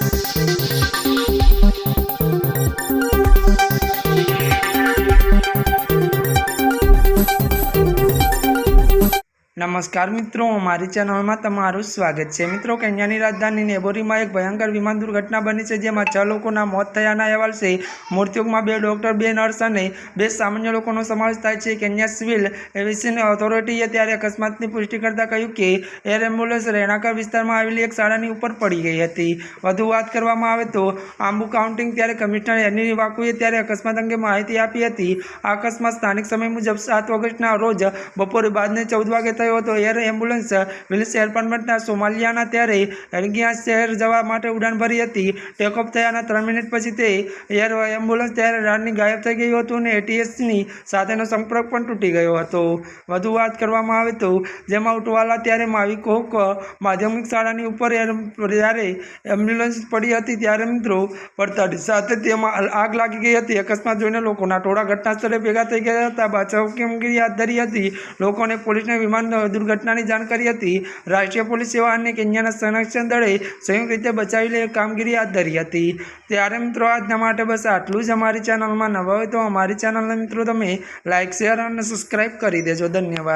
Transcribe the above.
Thank you. નમસ્કાર મિત્રો, મારી ચેનલમાં તમારું સ્વાગત છે. મિત્રો, કેન્યાની રાજધાની નેબોરીમાં એક ભયંકર વિમાન દુર્ઘટના બની છે, જેમાં છ લોકોના મોત થયાના અહેવાલ છે. મૃત્યુમાં બે ડૉક્ટર, બે નર્સ અને બે સામાન્ય લોકોનો સમાવેશ થાય છે. કેન્યા સિવિલ એવિએશન ઓથોરિટીએ ત્યારે અકસ્માતની પુષ્ટિ કરતાં કહ્યું કે, એર એમ્બ્યુલન્સ રહેણાંકર વિસ્તારમાં આવેલી એક શાળાની ઉપર પડી ગઈ હતી. વધુ વાત કરવામાં આવે તો, આંબુ કાઉન્ટિંગ ત્યારે કમિશનર એની વાકુએ ત્યારે અકસ્માત અંગે માહિતી આપી હતી. આ અકસ્માત સ્થાનિક સમય મુજબ સાત ઓગસ્ટના રોજ બપોરે બાદને ચૌદ વાગે થયો હતો. એર એમ્બ્યુલન્સ વિલ્સ એરપોર્ટના સોમાલિયાના ત્યારે અરગિયા શહેર જવા માટે ઉડાન ભરી હતી. ટેકઓફ થયાના ત્રણ મિનિટ પછી તે એર એમ્બ્યુલન્સ ત્યારે રાતની ગાયબ થઈ ગયું હતું અને એટીએસની સાથેનો સંપર્ક પણ તૂટી ગયો હતો. વધુ વાત કરવામાં આવે તો, જેમાં ઉટવાલા ત્યારે માવિકોક માધ્યમિક શાળાની ઉપર એર- જ્યારે એમ્બ્યુલન્સ પડી હતી ત્યારે મિત્રો પડતાડી સાથે તેમાં આગ લાગી ગઈ હતી. અકસ્માત જોઈને લોકોના ટોળા ઘટના સ્થળે ભેગા થઈ ગયા હતા. બચાવ કામગીરી હાથ ધરી હતી? લોકોને પોલીસને વિમાન દુર્ઘટનાની જાણ કરી હતી. રાષ્ટ્રીય પોલીસ સેવા અને કેન્યાના સંરક્ષણ દળે સંયુક્ત રીતે બચાવી લે કામગીરી હાથ ધરી હતી. ત્યારે મિત્રો, આજના માટે બસ આટલું જ. અમારી ચેનલમાં નવા હોય તો અમારી ચેનલને મિત્રો, તમે લાઇક શેર અને સબસ્ક્રાઈબ કરી દેજો. ધન્યવાદ.